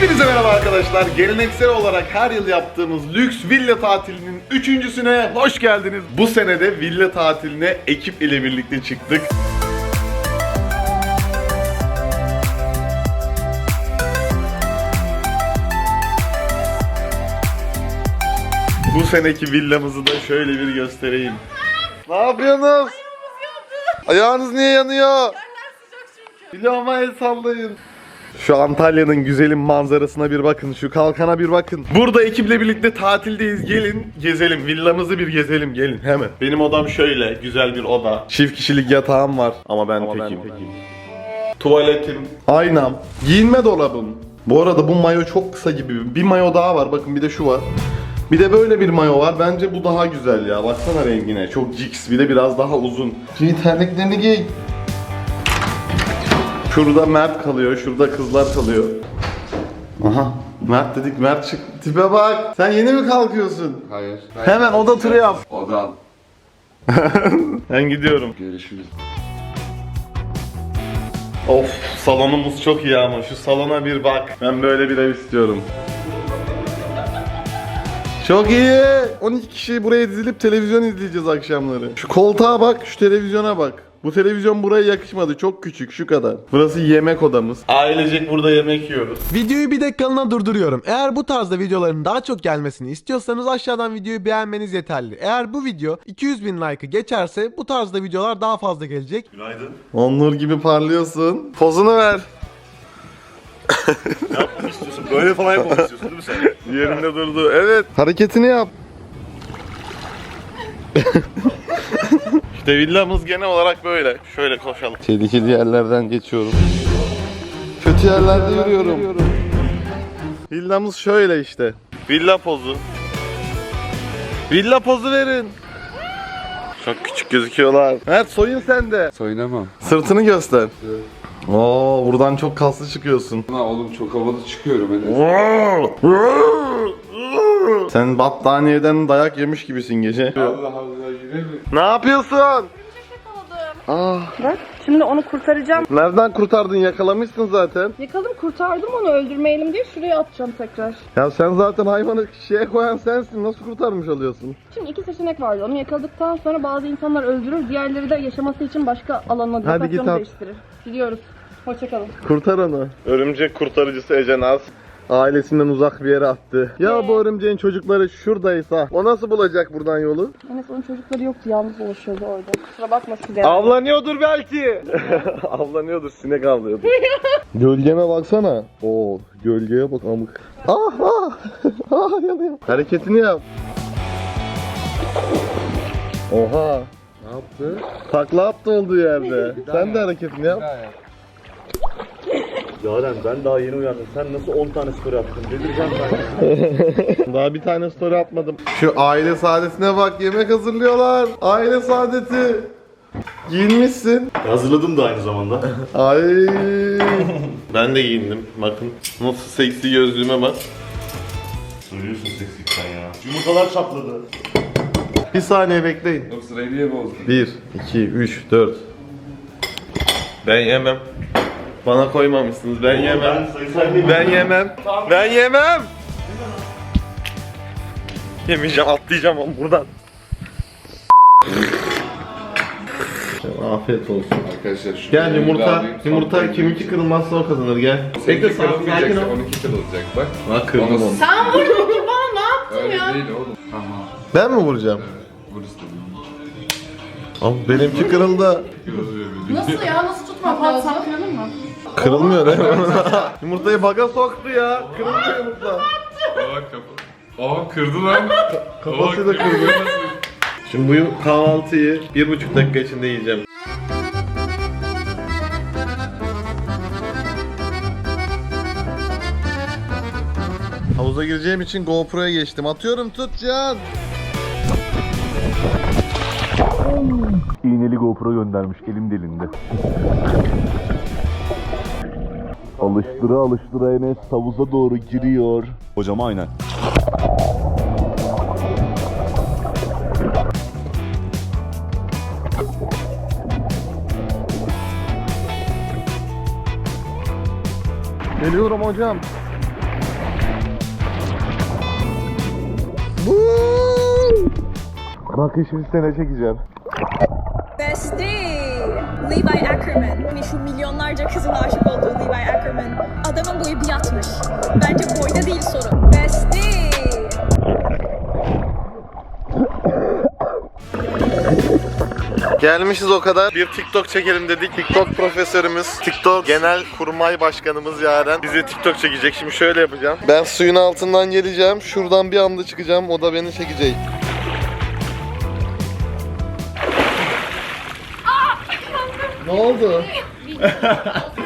Hepinize merhaba arkadaşlar. Geleneksel olarak her yıl yaptığımız lüks villa tatilinin üçüncüsüne hoş geldiniz. Bu sene de villa tatiline ekip ile birlikte çıktık. Bu seneki villamızı da şöyle bir göstereyim. Ne yapıyorsunuz? Ayağınız niye yanıyor? Villama el sallayın. Şu Antalya'nın güzelim manzarasına bir bakın. Şu kalkana bir bakın. Burada ekiple birlikte tatildeyiz. Gelin gezelim. Villamızı bir gezelim. Gelin hemen. Benim odam şöyle. Güzel bir oda. Çift kişilik yatağım var. Ama ben tekim. Tuvaletim. Aynam. Giyinme dolabım. Bu arada bu mayo çok kısa gibi. Bir mayo daha var. Bakın bir de şu var. Bir de böyle bir mayo var. Bence bu daha güzel ya. Baksana rengine. Çok jigs. Bir de biraz daha uzun. Şimdi terliklerini giy. Şurada Mert kalıyor, şurada kızlar kalıyor. Aha, Mert dedik, Mert çık. Tipe bak. Sen yeni mi kalkıyorsun? Hayır. Hemen oda turu yap. Odan. Ben gidiyorum. Görüşürüz. Of, salonumuz çok iyi ama şu salona bir bak. Ben böyle bir ev istiyorum. Çok iyi. 12 kişi buraya dizilip televizyon izleyeceğiz akşamları. Şu koltuğa bak, şu televizyona bak. Bu televizyon buraya yakışmadı. Çok küçük, şu kadar. Burası yemek odamız. Ailecek burada yemek yiyoruz. Videoyu bir dakikalığına durduruyorum. Eğer bu tarzda videoların daha çok gelmesini istiyorsanız aşağıdan videoyu beğenmeniz yeterli. Eğer bu video 200 bin like'ı geçerse bu tarzda videolar daha fazla gelecek. Günaydın. Onur gibi parlıyorsun. Pozunu ver. istiyorsun? Böyle falan yapmak istiyorsun değil mi sen? Yerinde durdu. Evet. Hareketini yap. işte villamız genel olarak böyle. Şöyle koşalım. Tehlikeli yerlerden geçiyorum. Kötü yerlerde yürüyorum. Villamız şöyle işte. Villa pozu. Villa pozu verin. Çok küçük gözüküyorlar. Mert soyun sen de. Soyunamam. Sırtını göster. Oo, buradan çok kaslı çıkıyorsun. Ulan oğlum çok havalı çıkıyorum Enes. Sen battaniyeden dayak yemiş gibisin gece. Allah Allah yine mi? Ne yapıyorsun? Ah, Bak şimdi onu kurtaracağım. nereden kurtardın? Yakalamışsın zaten. Yakalım kurtardım onu öldürmeyelim diye şuraya atacağım tekrar. Ya sen zaten hayvanı şeye koyan sensin. Nasıl kurtarmış oluyorsun? Şimdi iki seçenek vardı. Onu yakaladıktan sonra bazı insanlar öldürür. Diğerleri de yaşaması için başka alana Hadi lokasyonu git at. değiştirir. Gidiyoruz. Hoşçakalın. Kurtar onu. Örümcek kurtarıcısı Ece Naz. Ailesinden uzak bir yere attı. Ya bu örümceğin çocukları şuradaysa o nasıl bulacak buradan yolu? Enes onun çocukları yoktu. Yalnız dolaşıyordu orada. Kusura bakma size. Avlanıyordur belki. avlanıyordur, sinek avlıyordur. Gölgeme baksana. Oo, gölgeye bak amık. Ah ah. ah yanıyor. Hareketini yap. Oha. Ne yaptı? Takla attı olduğu yerde. Sen de hareketini yap. Yaren ben daha yeni uyandım. Sen nasıl 10 tane spor yaptın? Delireceğim ben ya. Daha bir tane story atmadım. Şu aile saadetine bak yemek hazırlıyorlar. Aile saadeti. Giyinmişsin. Hazırladım da aynı zamanda. Ay. ben de giyindim. Bakın nasıl seksi gözlüğüme bak. Söylüyorsun seksikten ya. Yumurtalar çatladı. Bir saniye bekleyin. Yok sırayı niye bozdun? 1, 2, 3, 4. Ben yemem. Bana koymamışsınız. Ben yemem. Ben yemem. Ben yemem. Yemeyeceğim. Atlayacağım onu buradan. Afiyet olsun. Arkadaşlar şu Gel yumurta. Yumurta kiminki kırılmazsa o kazanır gel. Bekle sakin sakin ol. Onunki kırılacak bak. Bak kırdım onu. Sen vurdun ki bana ne yaptın Öyle ya? değil oğlum. Tamam. Ben mi vuracağım? Vur istedim. Al benimki kırıldı. Nasıl ya? Nasıl tutmak lazım? kırılır mı? Kırılmıyor değil mi? Yumurtayı baga soktu ya. Kırılmıyor yumurta. Aa kafa. Aa kırdı lan. Kafası da kırdı. Şimdi bu kahvaltıyı bir buçuk dakika içinde yiyeceğim. Havuza gireceğim için GoPro'ya geçtim. Atıyorum tut Can. İğneli GoPro göndermiş elim delinde. Alıştıra alıştıra Enes havuza doğru giriyor. Hocam aynen. Geliyorum hocam. Bu. Bak şimdi sene çekeceğim. Best. Levi Ackerman. Şu milyonlarca kızın aşık olduğu Levi Ackerman. Adamın boyu bir atmış. Bence boyda değil sorun. Bestie! Gelmişiz o kadar. Bir TikTok çekelim dedik. TikTok profesörümüz, TikTok genel kurmay başkanımız Yaren bizi TikTok çekecek. Şimdi şöyle yapacağım. Ben suyun altından geleceğim. Şuradan bir anda çıkacağım. O da beni çekecek. Ne oldu?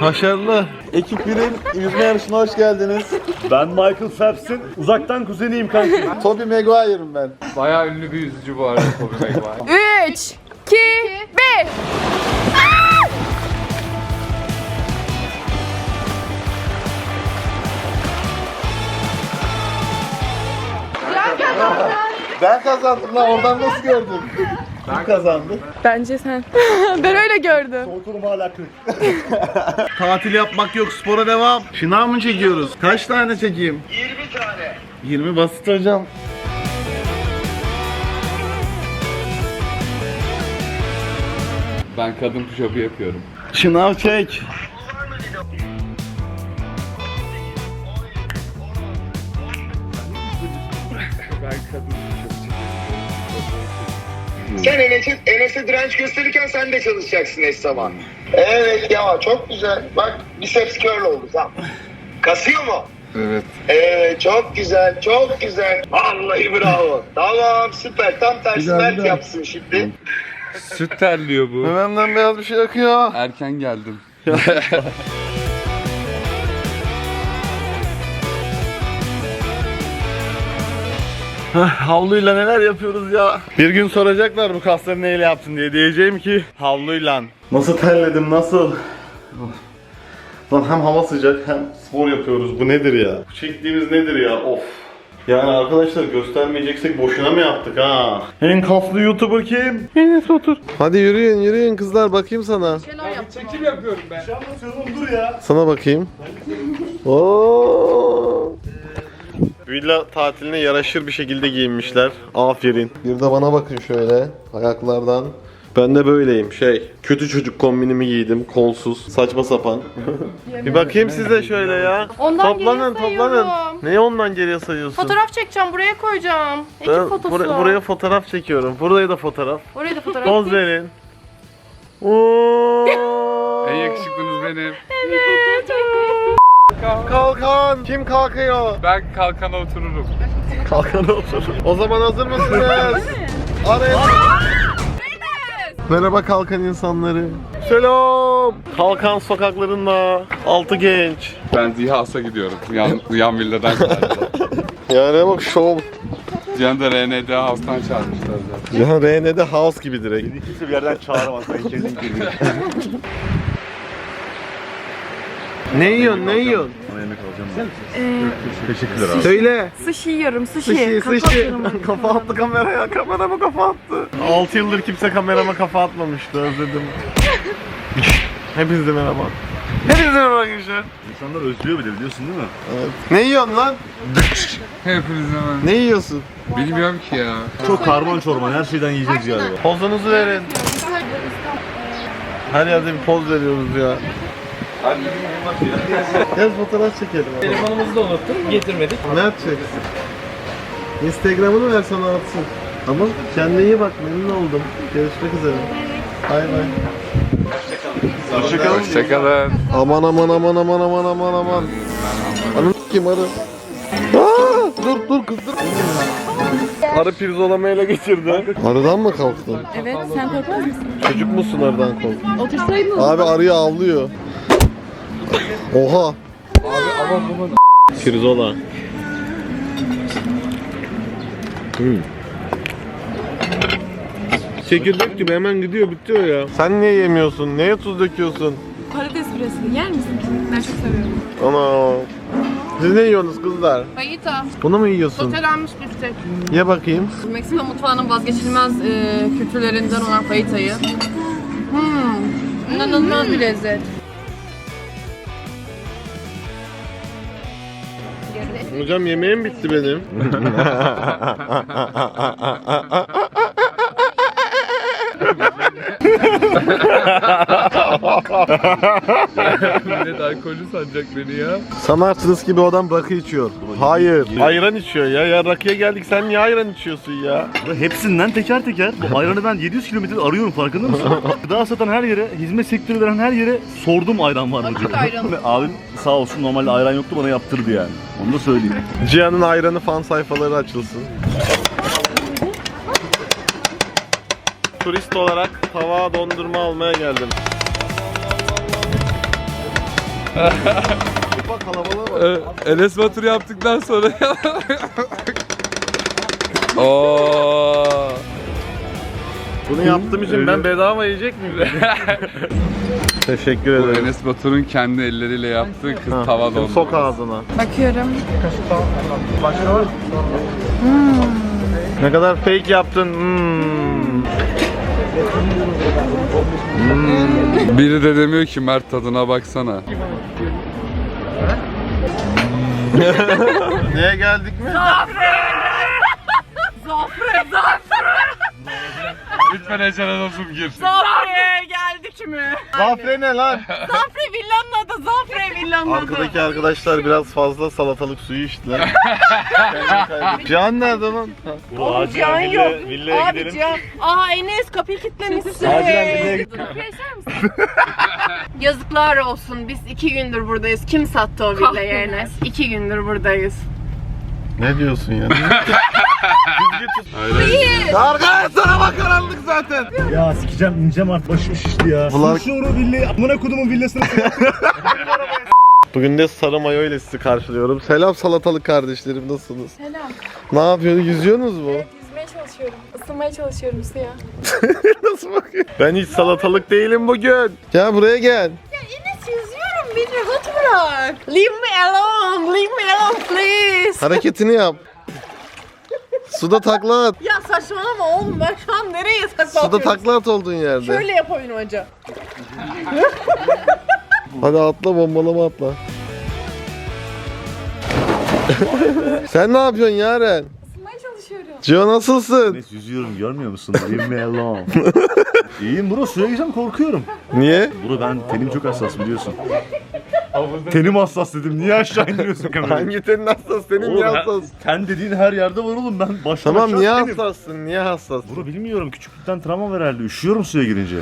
Başarılı. Ekip 1'in yüzme yarışına hoş geldiniz. Ben Michael Phelps'in uzaktan kuzeniyim kanka. Toby Maguire'ım ben. Bayağı ünlü bir yüzücü bu arada Kobe Maguire. 3, 2, 1. Ben kazandım lan oradan nasıl gördün? Kim kazandı? Bence sen. ben öyle gördüm. Oturum hala kırık. Tatil yapmak yok, spora devam. Şınav mı çekiyoruz? Kaç tane çekeyim? 20 tane. 20 basit hocam. Ben kadın push-up'ı yapıyorum. Şınav çek. Sen Enes'e, Enes'e direnç gösterirken sen de çalışacaksın eş zaman. Evet ya çok güzel. Bak biceps curl oldu tamam. Kasıyor mu? Evet. Evet çok güzel çok güzel. Vallahi bravo. tamam süper tam tersi Güzel, Mert güzel. yapsın şimdi. Süt terliyor bu. Mememden beyaz bir şey akıyor. Erken geldim. Havluyla neler yapıyoruz ya? Bir gün soracaklar bu kasları neyle yaptın diye. Diyeceğim ki havluyla. Nasıl terledim nasıl? Lan hem hava sıcak hem spor yapıyoruz. Bu nedir ya? Bu çektiğimiz nedir ya? Of. Yani arkadaşlar göstermeyeceksek boşuna mı yaptık ha? En kaslı YouTuber kim? Enes otur. Hadi yürüyün yürüyün kızlar bakayım sana. Çekim yapıyorum ben. dur ya. Sana bakayım. Oo. Villa tatiline yaraşır bir şekilde giyinmişler. Aferin. Bir de bana bakın şöyle ayaklardan. Ben de böyleyim şey. Kötü çocuk kombinimi giydim. Kolsuz. Saçma sapan. bir bakayım size şöyle ya. Ondan toplanın geriye toplanın. sayıyorum. Neyi ondan geriye sayıyorsun? Fotoğraf çekeceğim buraya koyacağım. Ekip Ben fotosu. bura- buraya fotoğraf çekiyorum. Buraya da fotoğraf. Oraya da fotoğraf. Poz verin. Oo. En yakışıklınız benim. Kalkan. Kim kalkıyor? Ben kalkana otururum. Kalkana otur. O zaman hazır mısınız? Araya. Merhaba kalkan insanları. Selam. Kalkan sokaklarında altı genç. Ben Zihas'a gidiyorum. Yan, yan villadan geldim. Yani bak şov. Cihan da RND House'tan çağırmışlar zaten. Ya RN'de house gibi direkt. Kimse bir yerden çağıramaz. Ben geliyorum. Ne yiyorsun ne yiyorsun? Sana yemek alacağım ben. Teşekkürler abi. Söyle. Sushi yiyorum sushi. Sıçı Kafa sıçı. atıyorum. kafa attı kameraya. Kamerama kafa attı. 6 yıldır kimse kamerama kafa atmamıştı. Özledim. Hepinize merhaba. Hepinize merhaba arkadaşlar. İnsanlar özlüyor bile biliyorsun değil mi? Evet. Ne yiyorsun lan? Hepinize ben. Ne yiyorsun? Bilmiyorum ki ya. Çok karman çorman her şeyden yiyeceğiz galiba. Pozunuzu verin. Her yerde bir poz veriyoruz ya. Gel fotoğraf çekelim. Telefonumuzu da unuttum, getirmedik. Ne yapacaksın? Instagram'ını ver sana atsın. Ama kendine iyi bak memnun oldum. Görüşmek üzere. Bay bay. Hoşçakalın. Hoşçakalın. Aman aman aman aman aman aman aman. Anam kim arı? Aa, dur dur kız dur. Arı pirzolamayla geçirdi. Arıdan mı kalktın? Evet sen korkmaz mısın? Çocuk musun arıdan korktun? Otursaydın Abi arıyı avlıyor. Oha. Abi ama bunu... Pirzola. Hmm. Çekirdek gibi hemen gidiyor bitiyor ya. Sen niye yemiyorsun? Neye tuz döküyorsun? Patates püresini yer misin? Ben çok seviyorum. Ana. Siz ne yiyorsunuz kızlar? Fajita. Bunu mu yiyorsun? Sotelenmiş biftek. Ye bakayım. Meksika mutfağının vazgeçilmez e, kültürlerinden olan fajitayı. Hmm. İnanılmaz bir lezzet. Hocam yemeğim bitti benim. Millet alkolü sanacak beni ya. Sanarsınız ki bu adam rakı içiyor. Hayır. Ayran içiyor ya. Ya rakıya geldik sen niye ayran içiyorsun ya? Hepsinden teker teker. Bu ayranı ben 700 kilometre arıyorum farkında mısın? Gıda satan her yere, hizmet sektörü veren her yere sordum ayran var mı diye. Ve Abim sağ olsun normalde ayran yoktu bana yaptırdı yani. Onu da söyleyeyim. Cihan'ın ayranı fan sayfaları açılsın. Turist olarak tava dondurma almaya geldim. bak kalabalığa bak. Ee, Enes Batur yaptıktan sonra Oo. Bunu yaptığım için ben bedava yiyecek miyim? Teşekkür Bu ederim. Enes Batur'un kendi elleriyle yaptığı kız Ha, tava şimdi Sok ağzına. Bakıyorum. Ne kadar fake yaptın. Hmm. Biri de demiyor ki Mert tadına baksana. Neye geldik mi? Lütfen Ecel olsun gir. Zafre geldik mi? Zafre ne lan? Zafre villanın adı, Zafre villanın adı. Arkadaki arkadaşlar biraz fazla salatalık suyu içtiler. Cihan nerede lan? Oğlum Cihan yok. Abi Cihan. Aa Enes kapıyı kilitlemişsin. Kapıyı açar mısın? Yazıklar olsun. Biz iki gündür buradayız. Kim sattı o villayı Enes? İki gündür buradayız. Ne diyorsun ya? Sana bak karanlık zaten. Ya sikeceğim ineceğim artık başım şişti ya. Bunlar- Şu villayı amına kodumun villasını Bugün de sarı mayo ile sizi karşılıyorum. Selam salatalık kardeşlerim nasılsınız? Selam. Ne yapıyorsunuz? Yüzüyorsunuz mu? Yüzmeye çalışıyorum. Isınmaya çalışıyorum suya. Nasıl bakıyor? Ben hiç salatalık değilim bugün. Gel buraya gel. Enes yüzüyorum. Beni rahat bırak. Leave me alone. Leave me alone please. Hareketini yap. Suda takla at. Ya saçmalama oğlum. Ben şu an nereye Suda saklanıyorum? takla at olduğun yerde. Şöyle yapayım hoca. Hadi atla bombalama atla. Sen ne yapıyorsun Yaren? Isınmaya çalışıyorum. Cio nasılsın? Enes yüzüyorum görmüyor musun? Leave me alone. İyiyim bro suya gireceğim korkuyorum. Niye? Bro ben tenim çok hassas biliyorsun. Tenim hassas dedim. Niye aşağı indiriyorsun kamerayı? Hangi tenin hassas? Senin niye hassas? Ten dediğin her yerde var oğlum ben baştan Tamam aşağı niye tenim. hassassın? Niye hassas? Bro bilmiyorum küçüklükten travma var herhalde. Üşüyorum suya girince.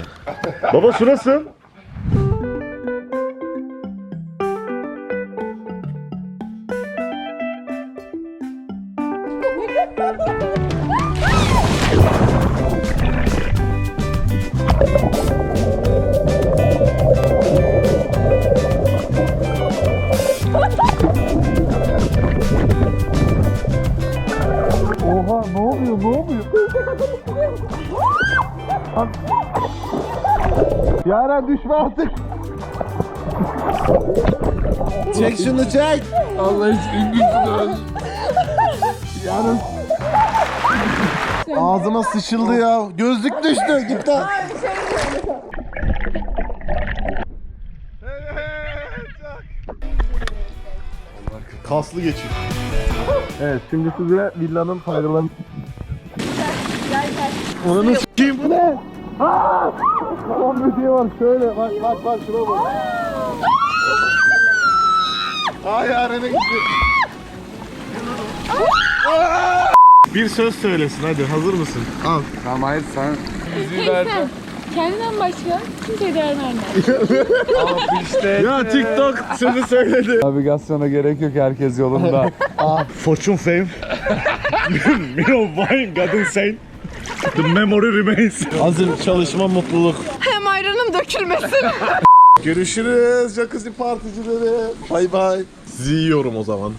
Baba su nasıl? Yaren düşme artık. çek şunu çek. Allah için güçlü. Yaren. Ağzıma sıçıldı ya. Gözlük düştü. Git lan. Kaslı geçiş. Evet şimdi size villanın faydalarını... Onu s**eyim bu ne? Tamam bir şey var şöyle bak bak bak şuna bak. Ay Yaren'e gitti. Bir söz söylesin hadi hazır mısın? Al. Tamam hayır sen yüzüğü ver. Kendinden başka kimseye değer verme. Ya TikTok sözü söyledi. Navigasyona gerek yok herkes yolunda. Fortune fame. Mino wine God insane. The memory remains. Hazır çalışma mutluluk. Hem ayranım dökülmesin. Görüşürüz jacuzzi particileri. Bay bay. Sizi yiyorum o zaman.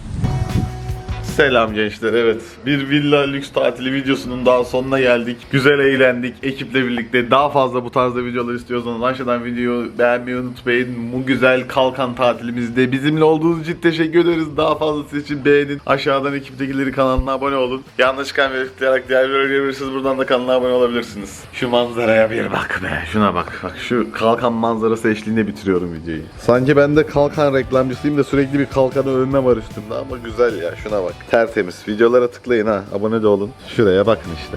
Selam gençler evet. Bir villa lüks tatili videosunun daha sonuna geldik. Güzel eğlendik ekiple birlikte. Daha fazla bu tarzda videolar istiyorsanız aşağıdan videoyu beğenmeyi unutmayın. Bu güzel kalkan tatilimizde bizimle olduğunuz için teşekkür ederiz. Daha fazlası için beğenin. Aşağıdan ekiptekileri kanalına abone olun. Yanlış ve tıklayarak diğer videoları görebilirsiniz. Buradan da kanala abone olabilirsiniz. Şu manzaraya bir bak be. Şuna bak. Bak şu kalkan manzarası eşliğinde bitiriyorum videoyu. Sanki ben de kalkan reklamcısıyım da sürekli bir kalkanı övme var üstümde ama güzel ya. Şuna bak. Tertemiz. Videolara tıklayın ha. Abone de olun. Şuraya bakın işte.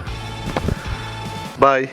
Bye.